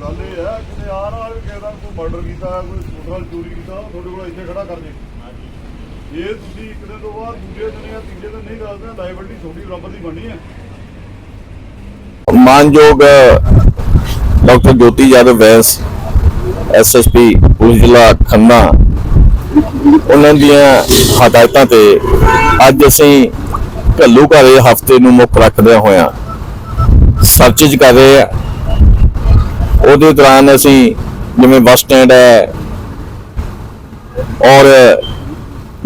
ਗੱਲ ਇਹ ਹੈ ਕਿ ਆ ਨਾ ਵੀ ਕਿਸੇ ਦਾ ਕੋਈ ਮਰਡਰ ਕੀਤਾ ਕੋਈ ਮੋਟਰਸਾਈਕਲ ਚੋਰੀ ਕੀਤਾ ਉਹ ਤੁਹਾਡੇ ਕੋਲ ਇੱਥੇ ਖੜਾ ਕਰ ਦੇ। ਜੇ ਤੁਸੀਂ ਇੱਕ ਦਿਨ ਤੋਂ ਬਾਅਦ ਦੂਜੇ ਦਿਨ ਜਾਂ ਤੀਜੇ ਦਿਨ ਨਹੀਂ ਦੱਸਦੇ ਲਾਇਬਿਲਟੀ ਤੁਹਾਡੀ ਬਰਾਬਰ ਦੀ ਬਣਨੀ ਹੈ। ਮਾਨਯੋਗ ਡਾਕਟਰ ਜੋਤੀ ਯਾਦਵ ਵੈਸ ਐਸਐਸਪੀ ਪੁਲਿਸ ਜ਼ਿਲ੍ਹਾ ਖੰਨਾ ਉਹਨਾਂ ਦੀਆਂ ਹਦਾਇਤਾਂ ਤੇ ਅੱਜ ਅਸੀਂ ਘੱਲੂ ਘਰੇ ਹਫ਼ਤੇ ਨੂੰ ਮੁੱਖ ਰੱਖਦੇ ਹੋਇਆਂ ਸਰਚਿਜ ਕਰ ਰਹੇ ਆ। ਉਹਦੇ ਦੌਰਾਨ ਅਸੀਂ ਜਿਵੇਂ ਬੱਸ ਸਟੈਂਡ ਹੈ ਔਰ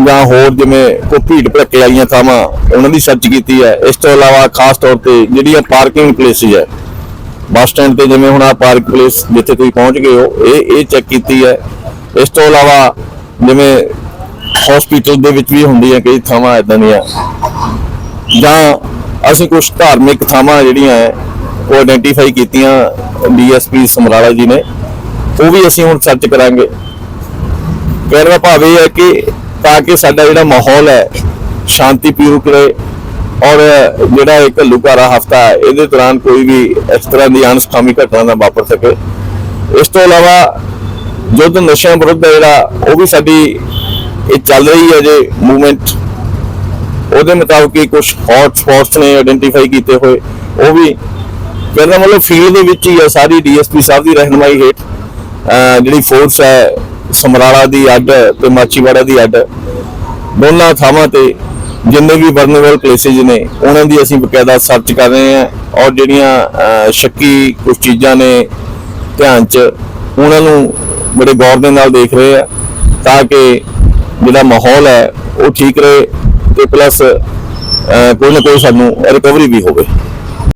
ਜਾਂ ਹੋਰ ਜਿਵੇਂ ਕੋਈ ਭੀੜ ਭੜੱਕੇ ਵਾਲੀਆਂ ਥਾਵਾਂ, ਉਹਨਾਂ ਦੀ ਸਰਚ ਕੀਤੀ ਹੈ। ਇਸ ਤੋਂ ਇਲਾਵਾ ਖਾਸ ਤੌਰ ਤੇ ਜਿਹੜੀਆਂ ਪਾਰਕਿੰਗ ਪਲੇਸਿਸ ਹੈ, ਬੱਸ ਸਟੈਂਡ ਤੇ ਜਿਵੇਂ ਹੁਣ ਆ ਪਾਰਕ ਪਲੇਸ ਜਿੱਥੇ ਤੁਸੀਂ ਪਹੁੰਚ ਗਏ ਹੋ, ਇਹ ਇਹ ਚੈੱਕ ਕੀਤੀ ਹੈ। ਇਸ ਤੋਂ ਇਲਾਵਾ ਜਿਵੇਂ ਹਸਪੀਟਲ ਦੇ ਵਿੱਚ ਵੀ ਹੁੰਦੀਆਂ ਕਈ ਥਾਵਾਂ ਇਦਾਂ ਦੀਆਂ। ਜਾਂ ਅਸੀਂ ਕੁਝ ਧਾਰਮਿਕ ਥਾਵਾਂ ਜਿਹੜੀਆਂ ਹੈ ਉਹ ਆਇਡੈਂਟੀਫਾਈ ਕੀਤੀਆਂ ਡੀਐਸਪੀ ਸਮਰਾਲਾ ਜੀ ਨੇ। ਉਹ ਵੀ ਅਸੀਂ ਹੁਣ ਸਰਚ ਕਰਾਂਗੇ। ਕਹਿਣ ਦਾ ਭਾਵ ਇਹ ਹੈ ਕਿ ਤਾਂ ਕਿ ਸਾਡਾ ਜਿਹੜਾ ਮਾਹੌਲ ਹੈ, ਸ਼ਾਂਤੀ ਪੂਰਕ ਰਹੇ ਔਰ ਜਿਹੜਾ ਇੱਕ ਲੁਕਾਰਾ ਹਫਤਾ ਹੈ, ਇਹਦੇ ਦੌਰਾਨ ਕੋਈ ਵੀ ਇਸ ਤਰ੍ਹਾਂ ਦੀ ਅਣਸਖਾਮੀ ਘਟਨਾ ਨਾ ਵਾਪਰ ਸਕੇ। ਇਸ ਤੋਂ ਇਲਾਵਾ ਯੁੱਧ ਨਸ਼ਿਆਂ ਵਿਰੁੱਧ ਹੈ ਜਿਹੜਾ, ਉਹ ਵੀ ਸਾਡੀ ਇਹ ਚੱਲ ਰਹੀ ਹੈ ਜੇ ਮੂਵਮੈਂਟ ਉਹਦੇ ਮੁਤਾਬਕ ਹੀ ਕੁਝ ਹੌਟ ਸਪੌਟਸ ਨੇ ਆਇਡੈਂਟੀਫਾਈ ਕੀਤੇ ਹੋਏ। ਉਹ ਵੀ ਕਹਿੰਦਾ ਮਤਲਬ ਫੀਲਡ ਦੇ ਵਿੱਚ ਹੀ ਹੈ ਸਾਰੀ ਡੀਐਸਪੀ ਸਾਹਿਬ ਦੀ ਰਹਿਨਮਾਈ ਹੇਠ। ਜਿਹੜੀ ਫੋਰਸ ਹੈ ਸਮਰਾਲਾ ਦੀ ਅੱਡ ਤੇ ਮਾਚੀਵਾੜਾ ਦੀ ਅੱਡ, ਦੋਨਾਂ ਥਾਵਾਂ ਤੇ ਜਿੰਨੇ ਵੀ ਵਰਨੇਬਲ ਪਲੇਸਿਸ ਨੇ, ਉਹਨਾਂ ਦੀ ਅਸੀਂ ਬਕਾਇਦਾ ਸਰਚ ਕਰ ਰਹੇ ਹਾਂ ਔਰ ਜਿਹੜੀਆਂ ਸ਼ੱਕੀ ਕੁਝ ਚੀਜ਼ਾਂ ਨੇ ਧਿਆਨ 'ਚ, ਉਹਨਾਂ ਨੂੰ ਬੜੇ ਗੌਰ ਦੇ ਨਾਲ ਦੇਖ ਰਹੇ ਆ ਤਾਂ ਕਿ ਜਿਹੜਾ ਮਾਹੌਲ ਹੈ ਉਹ ਠੀਕ ਰਹੇ ਤੇ ਪਲੱਸ ਕੋਈ ਨਾ ਕੋਈ ਸਾਨੂੰ ਰਿਕਵਰੀ ਵੀ ਹੋਵੇ।